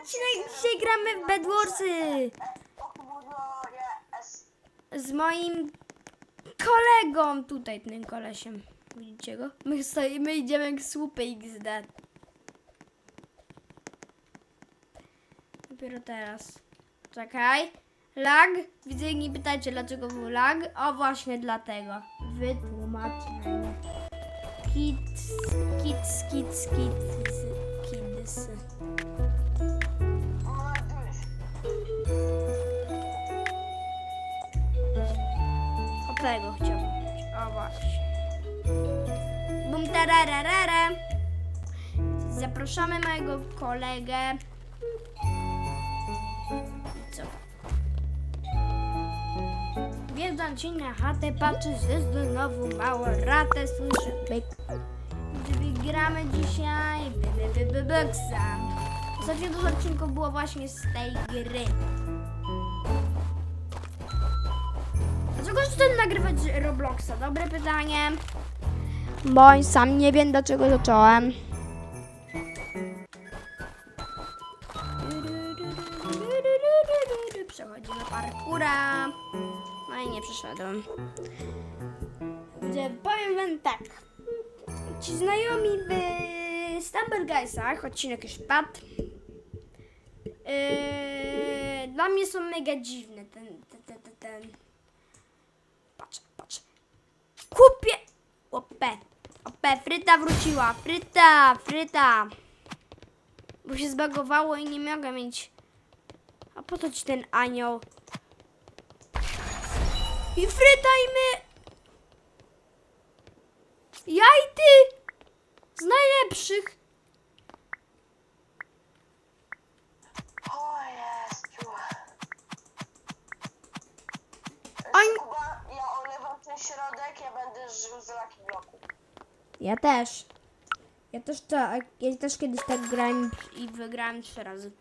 odcinek. Dzisiaj gramy w Bedwarsy z moim kolegą. Tutaj tym kolesiem. Widzicie go? My stoimy, idziemy jak słupy XD. Dopiero teraz. Czekaj. Lag? Widzę, nie pytajcie dlaczego był lag. O właśnie dlatego. Wytłumaczenie. Kids, kids, kids, kids, kids. O tego chciałbym mieć. O właśnie. Bum tarararara. Zapraszamy mojego kolegę. Co? Wjeżdżam ci na chatę, patrzę, że znowu mało ratę słyszę pyk. Czy wygramy dzisiaj? By, by, by, by, byksa. Ostatnio dużo odcinków było właśnie z tej gry. Dlaczego chcę nagrywać Robloxa? Dobre pytanie. Bo sam nie wiem, dlaczego zacząłem. Przechodzimy parkura. No i nie przeszedłem. Gdzie powiem wam tak. Ci znajomi w Stumble Guysach, odcinek już padł. Yy, dla mnie są mega dziwne ten, ten, ten, ten, ten. Patrz, patrz. Kupię! Opę, opę, fryta wróciła, fryta, fryta. Bo się zbagowało i nie mogę mieć. A po co ci ten anioł? I fryta i my... Ja i ty! Z najlepszych! O Jezu. Kuba, ja olewam ten środek, ja będę żył z Lucky Bloku. Ja też. Ja też tak. Ja też kiedyś tak grałem i wygrałem trzy razy.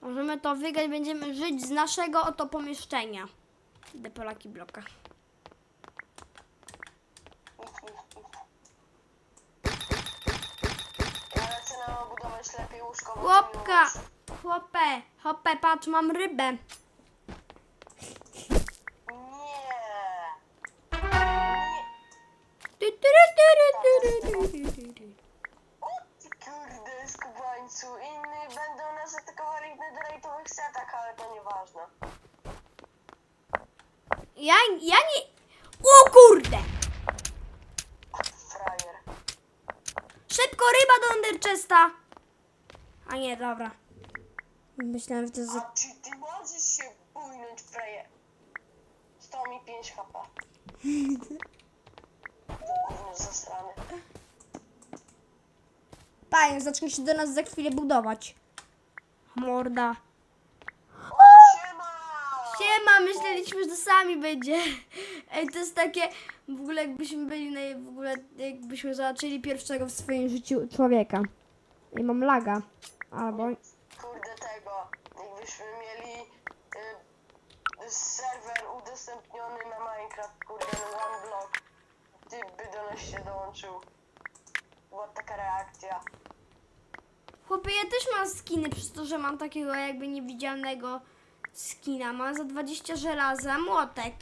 Możemy to wygrać, będziemy żyć z naszego oto pomieszczenia. Idę po Lucky Bloka. If, if, if. Ja lecę nam obudować lepiej łóżko. Mi Chłopę! Hopę, patrz, mam rybę. Nie. Tu, tu, tu, tu, tu, tu, tu, tu, tu. O ty kurde, skubańcu. Inni będą nas atakowali w netherite'owych setach, ale to nieważne. Ja, ja nie... O kurde! Frajer. Szybko ryba do Underchesta! A nie, dobra. Myślałem, że to jest... A czy ty możesz się bujnąć, frajer? 100 mi 5 HP. Gówno zasrany. Panie, zacznie się do nas za chwilę budować. Morda. O, siema! Siema, myśleliśmy, że to sami będzie. Ej, to jest takie, w ogóle jakbyśmy byli, na, w ogóle jakbyśmy zobaczyli pierwszego w swoim życiu człowieka. I mam laga. Albo... Kurde tego, jakbyśmy mieli y, serwer udostępniony na Minecraft, kurde, na one block. Ty by do nas się dołączył. Była taka reakcja. Chłopie, ja też mam skiny, przez to, że mam takiego jakby niewidzialnego skina. Mam za 20 żelaza młotek.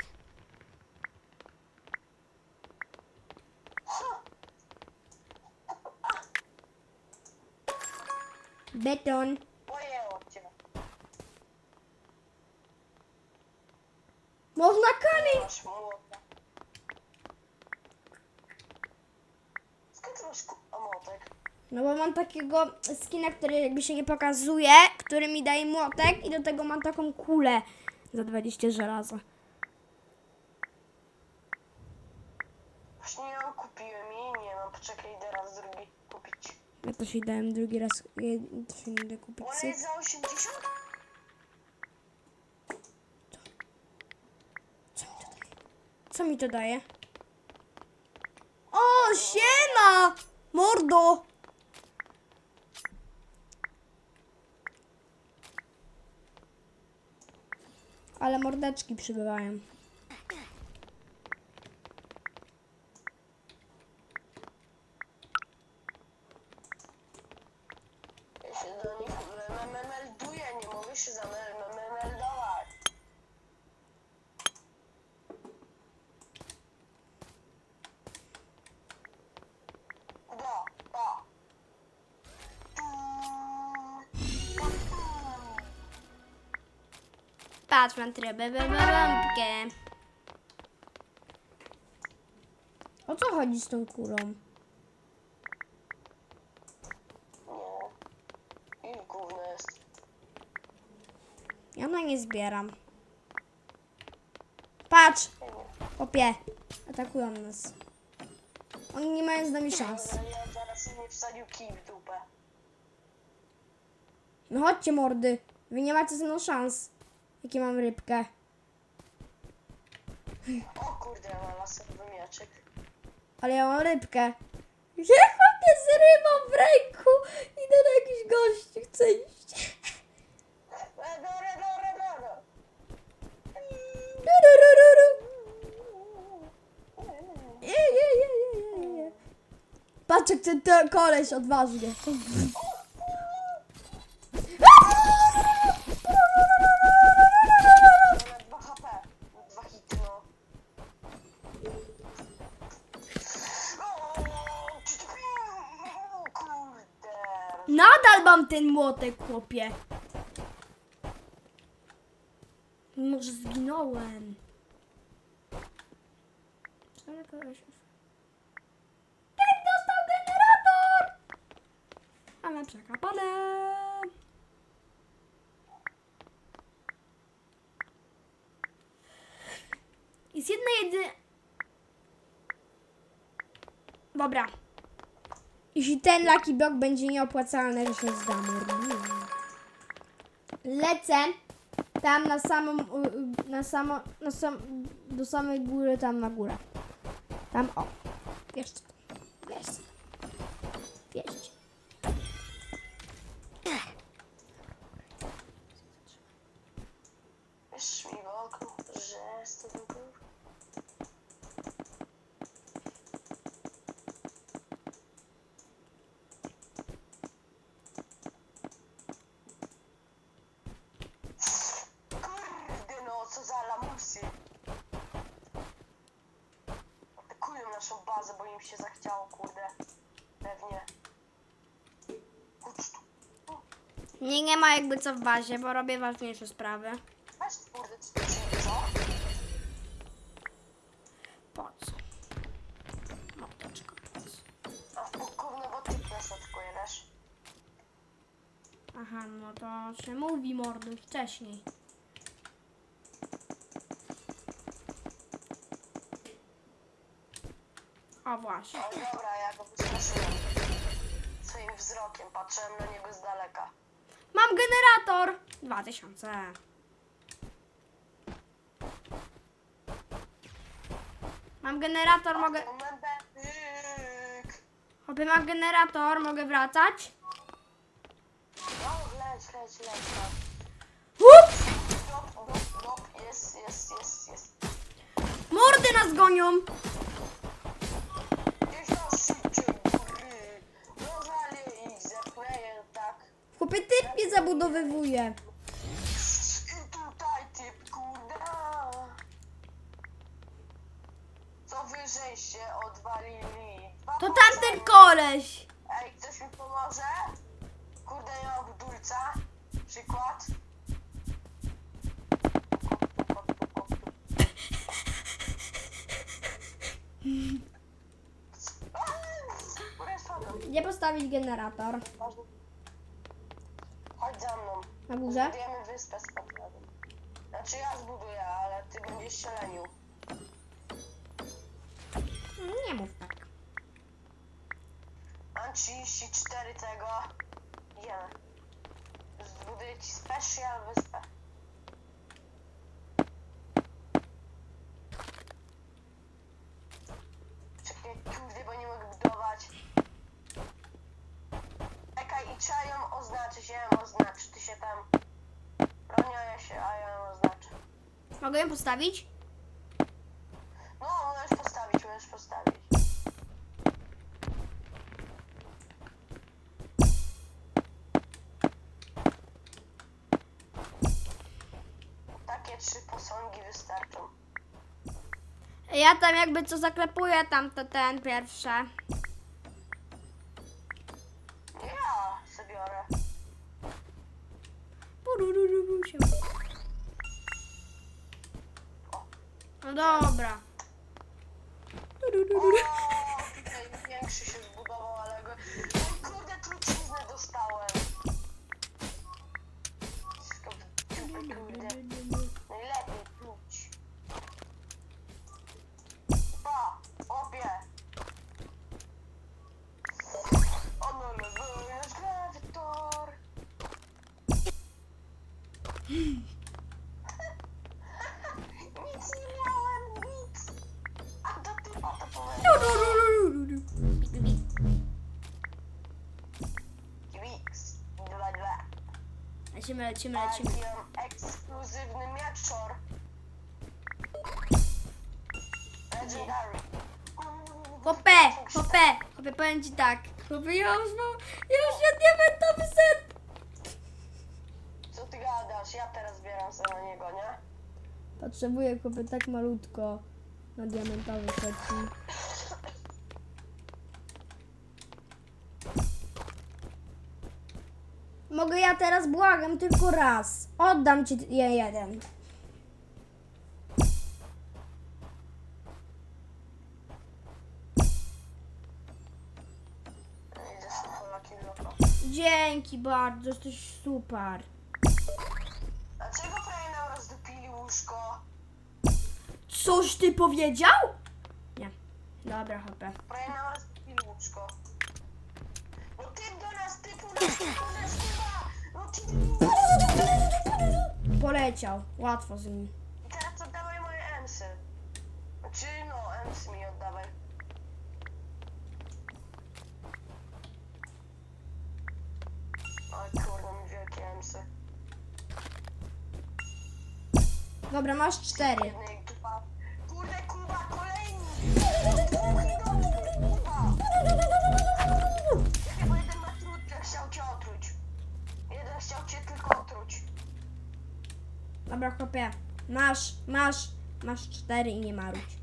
Beton. Można kamień! Skąd masz młotek? No bo mam takiego skina, który jakby się nie pokazuje, który mi daje młotek i do tego mam taką kulę za 20 żelaza. dałem drugi raz, się nie kupić syp. za 80? Co? Co mi to daje? Co mi to daje? O, siema! Mordo! Ale mordeczki przybywają. Patrz, mam trybę, lampkę. O co chodzi z tą kurą? Nie. I gówno jest. Ja na nie zbieram. Patrz! Opie. Atakują nas. Oni nie mają z nami szans. No chodźcie mordy. Wy nie macie ze mną szans. Jakie mam rybkę. O kurde, ja mam laserowy mieczyk. Ale ja mam rybkę. Ja chłopie z rybą w ręku. Idę do jakiś gości. Chcę iść. Redo, redo, redo. Rurururu. Je, je, je, je, je, je. Patrz jak ten, ten koleś odważnie. Mamy 2 HP. 2 hity, no. O, Kurde. Nadal mam ten młotek, chłopie. Może zginąłem. Tak, dostał generator! Ale przekapane. Jest jedna jedyna... Dobra. Jeśli ten Lucky Block będzie nieopłacalny, to się zdamy. Lecę tam na samą, na samo, na sam, do samej góry, tam na górę. Tam, o. Jeszcze. Jeszcze. Jeszcze. Wiesz mi w oko, że jest to dobry. Kurde no, co za lamusy. Atakują naszą im się zachciało, kurde. Pewnie. Chodź tu. Nie, nie ma jakby co w bazie, bo robię ważniejsze sprawy. Weź kurde, co ty co? Po co? Moteczko, po co? A spokojno, bo ty nas atakuje, wiesz? Aha, no to się mówi mordy wcześniej. O właśnie. Dobra, ja go wystraszyłem. Swoim wzrokiem patrzyłem na niego z daleka. Mam generator! 2000. Mam generator, mogę... Momentyk! Hopy, mam generator, mogę wracać? No, leć, leć, leć. Up! Dop, dop, dop, jest, jest, jest, jest. Mordy nas gonią! Gdzieś tam szybciej, góry. Rozwalię ich, zepnę je, tak. Chłopie, typ mnie zabudowywuje. I tutaj typ, kurde. Co wyżej się odwalili? Dwa To tamten koleś! Ej, ktoś mi pomoże? Kurde, nie mam budulca. Przykład. Gdzie postawić generator? Mną. Na górze? Zbudujemy wyspę z patrolem. Znaczy ja zbuduję, ale ty będziesz się lenił. Nie mów tak. Mam 34 tego. Idziemy. Zbuduję ci special wyspę. Mogę ją postawić? No, możesz postawić, możesz postawić. Takie trzy posągi wystarczą. Ja tam jakby co zaklepuję tam to ten pierwsze. Lecimy, lecimy, lecimy. Ekskluzywny mieczor. Legendary. Hopę, hopę, hopę, powiem ci tak. Hopę, ja już mam, ja już mam diamentowy set. Co ty gadasz? Ja teraz zbieram sobie na niego, nie? Potrzebuję kopy tak malutko na diamentowy seci. Mogę ja teraz, błagam, tylko raz. Oddam ci je jeden. Dzięki bardzo, jesteś super. Dlaczego prawie nam rozdupili łóżko? Coś ty powiedział? Nie. Dobra, hopę. Prawie nam rozdupili łóżko. No ty do nas, typu na typu Poleciał. Łatwo z nim. I teraz oddawaj moje emsy. Znaczy no, emsy mi oddawaj. Oj kurde, mi wielkie emsy. Dobra, masz cztery. Jednej Dobra, hopie. Masz, masz, masz cztery i nie marudź.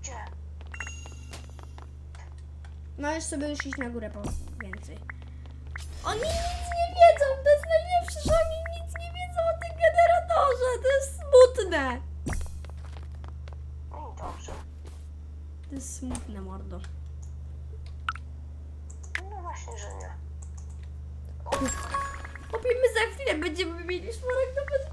Gdzie? Możesz sobie już iść na górę po więcej. Oni nic nie wiedzą, to jest najlepsze, że oni nic nie wiedzą o tym generatorze, to jest smutne. No i dobrze. To jest smutne, mordo. No właśnie, że nie. Powiemy za chwilę, będziemy mieli szmaragdowe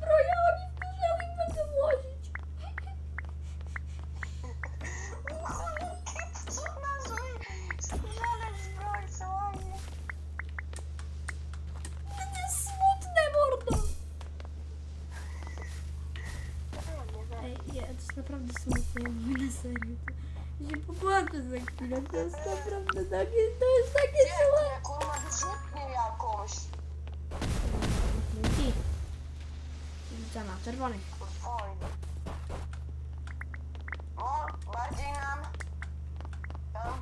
Fajnie. No, bardziej nam tam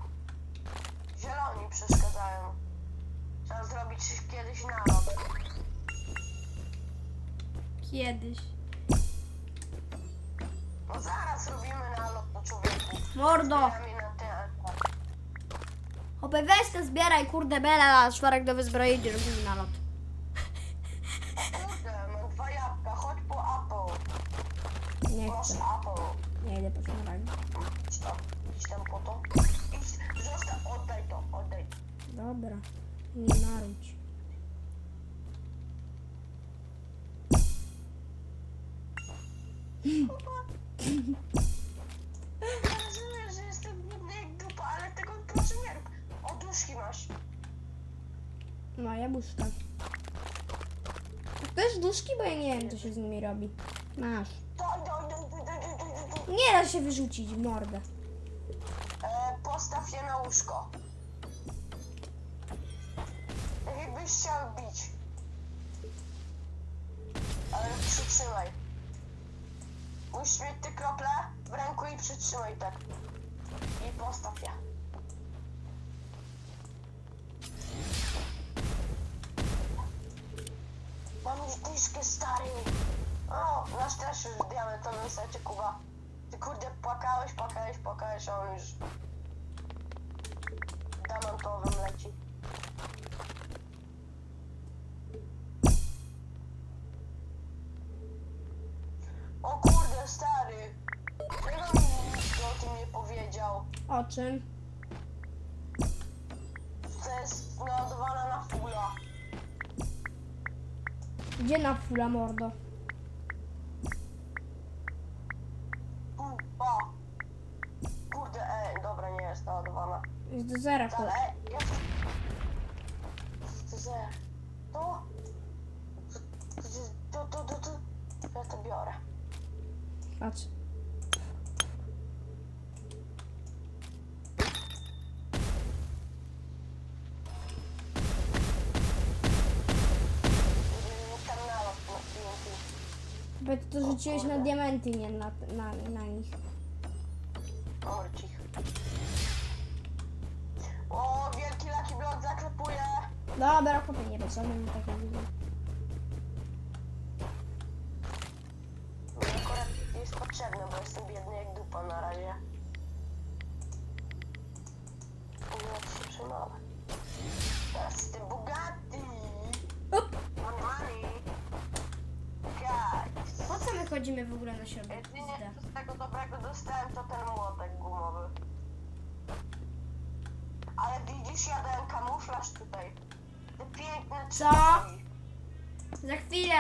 zieloni przeszkadzają. Trzeba zrobić kiedyś nalot. Kiedyś. No zaraz robimy nalot na człowieku. Mordo! Zbieramy na weź to zbieraj, kurde, bela, szmaragdowe zbroje i robimy nalot. Kurde, mam dwa jabłka, chodź po apple. Nie Masz chcę. apple. Nie idę po szmaragd. Idź tam, idź tam po to. Idź, zostaw, oddaj to, oddaj. Dobra. Nie marudź. Rozumiem, że jestem jak dupa, ale tego proszę nie rób. Oduszki masz. No, jabłuszka. Też duszki, bo ja nie wiem, co się z nimi robi. Masz. Daj, daj, daj, daj, daj, daj, daj, daj. Nie da się wyrzucić w mordę. E, postaw je na łóżko. Jakbyś chciał bić. Ale przytrzymaj. Musisz mieć te krople w ręku i przytrzymaj tak. I postaw je. Mam już dyszkę stary. O, nasz też już w diamentowym secie Kuba. Płakałeś, płakałeś, płakałeś, a on już diamentowym leci. O kurde, stary! Czego mi nikt o tym nie powiedział? O czym? To jest naładowana na fula. Gdzie na fula mordo? Pupa. Kurde, ej, dobra, nie jest naładowana. Zera Ale chłop. jest. To. To. To, to, to. Ja to biorę. Patrz. Bo ty to rzuciłeś na diamenty, nie na, na, na nich. Dobra, chłopie, nie potrzebny mi takiego wideo. Mi akurat jest potrzebne, bo jestem biedny jak dupa na razie. Co się przejmować. Teraz jestem bogaty. Up. Money, money. Guys. Po co my chodzimy w ogóle na środek? Jedynie co z tego dobrego dostałem to ten młotek gumowy. Ale widzisz, ja dałem kamuflaż tutaj. Co? Za chwilę!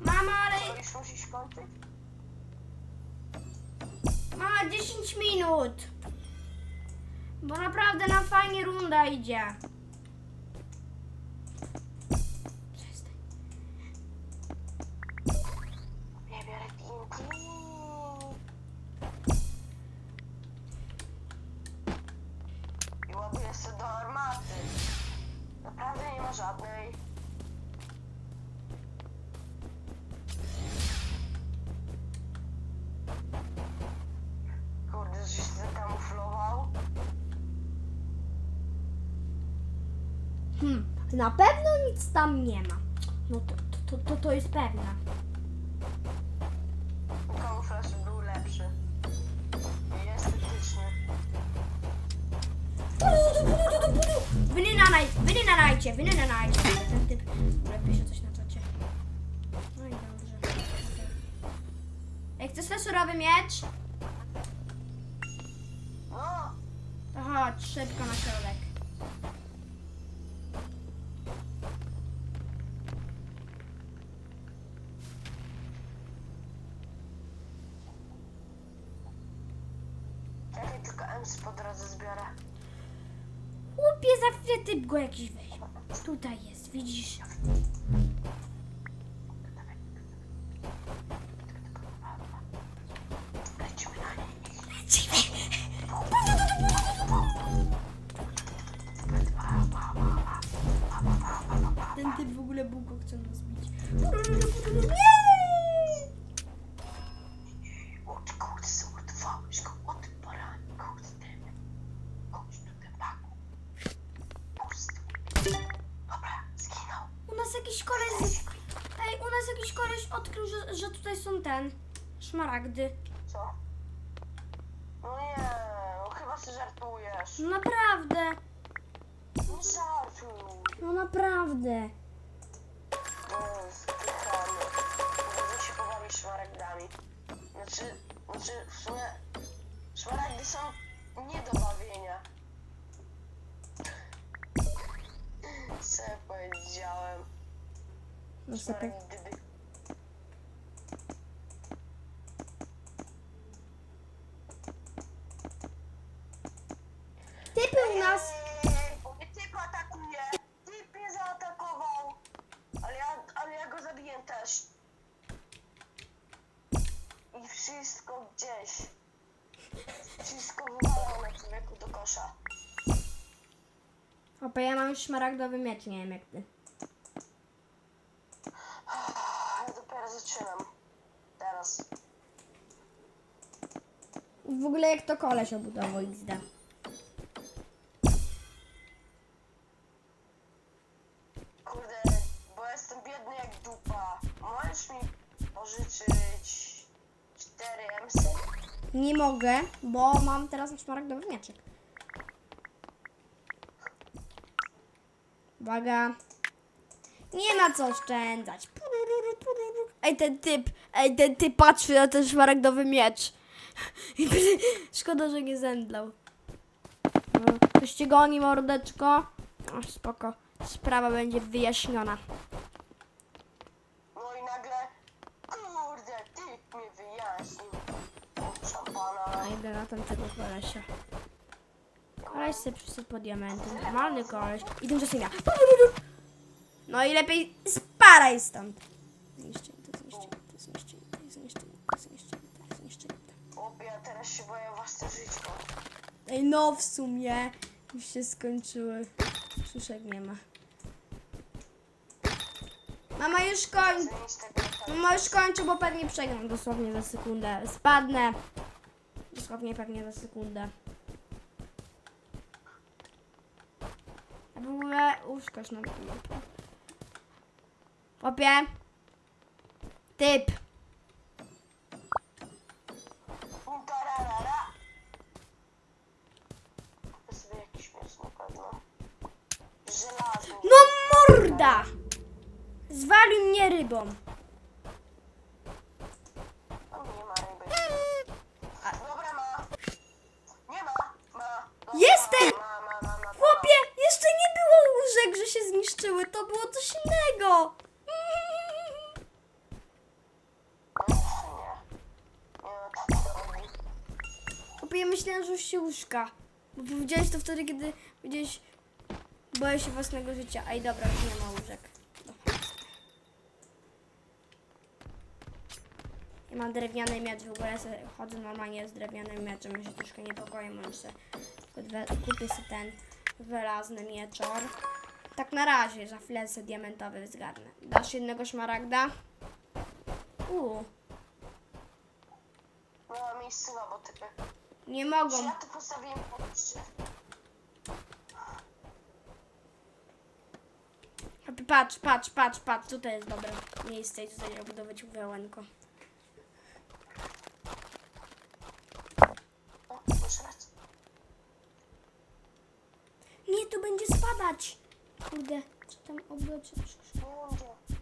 Mama, ale... Mama, 10 minut! Bo naprawdę nam fajnie runda idzie. Hmm, na pewno nic tam nie ma. No to, to, to, to, jest pewne. Kamuflaż był lepszy. I estetyczny. Wynynanaj, wynynanajcie, wynynanajcie. Ten typ lepiej się coś na czacie. No i dobrze. Jak chcesz surowy miecz, chodź szybko na środek. Czekaj, tylko MC po drodze zbiorę. Chłopie, za chwilę typ go jakiś weźmie. Tutaj jest, widzisz? No naprawdę. No naprawdę. No. Może się pobawić szmaragdami. Znaczy, znaczy, w sumie szmaragdy są nie do bawienia. Co ja powiedziałem? No. Szmaragdy. Opa, ja mam szmaragdowy miecz, nie wiem jak ty. Ja dopiero zaczynam. Teraz. W ogóle jak to koleś obudował XD. Kurde, bo jestem biedny jak dupa. Możesz mi pożyczyć cztery Nie mogę, bo mam teraz szmaragdowy mieczek. Uwaga. Nie ma co oszczędzać. Ej, ten typ, ej, ten typ patrzy na ten szmaragdowy miecz. Szkoda, że nie zemdlał. No, Ktoś cię goni, mordeczko? O, spoko. Sprawa będzie wyjaśniona. No i nagle, kurde, ty mnie wyjaśnił. Szampana. A idę na tamtego kolesia. Koleś sobie przyszedł po diamenty. Normalny koleś. I tymczasem ja. No i lepiej sparaj stąd. To zniszczenie, to zniszczenie, to zniszczenie. Chłopie, ja teraz się boję własne życie. Ej, no w sumie już się skończyły. Szuszek nie ma. Mama już tego Mama już kończy, bo pewnie przegram dosłownie za sekundę. Spadnę. Dosłownie pewnie za sekundę. A w ogóle uszkoś na. Opie. Typ. Tararara. To sobie jakiś miecz na pewno. Żelazny. No morda! Zwalił mnie rybą. Łóżka. Bo powiedziałeś to wtedy, kiedy powiedziałeś, boję się własnego życia. Ej, dobra, już nie ma łóżek. Ja mam drewniany miecz, w ogóle chodzę normalnie z drewnianym mieczem, ja się troszkę niepokoję, może sobie kupię sobie ten wylazny mieczor. Tak na razie, za chwilę sobie diamentowy zgarnę. Dasz jednego szmaragda? Uuu, Nie ma miejsca na botypy. Nie mogą. ja tu postawiłem podejście? Patrz, patrz, patrz, patrz, tutaj jest dobre miejsce i tutaj budować wełenko. Nie, to będzie spadać. Kurde, co tam oblocie? Nie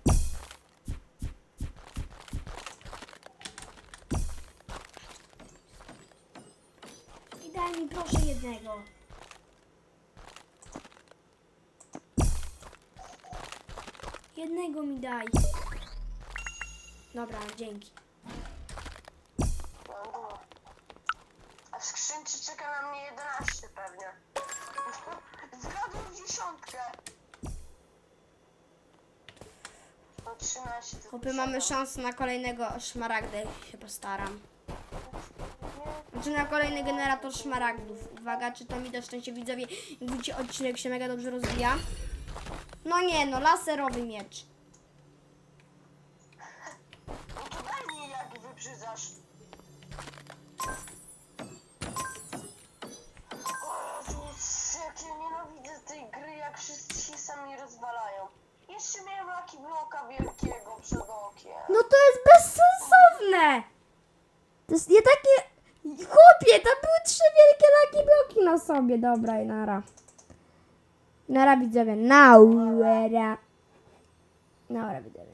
daj mi proszę jednego. Jednego mi daj. Dobra, dzięki. A w skrzynce czeka na mnie 11 pewnie. Zgadłem dziesiątkę. No 13 tylko Chłopy, mamy szansę na kolejnego szmaragda, jak się postaram. Znaczy na kolejny generator szmaragdów. Uwaga, czy to mi do szczęścia widzowie, jak widzicie, odcinek się mega dobrze rozwija. No nie, no laserowy miecz. Jak wybrzydzasz. O Jezus, jak tej gry, jak wszyscy się sami rozwalają. Jeszcze miałem Lucky Bloka wielkiego przed okiem. No to jest bezsensowne! To jest nie takie... Chłopie, to były trzy wielkie laki bloki na sobie. Dobra, i nara. Nara widzowie, naura. Nara widzowie.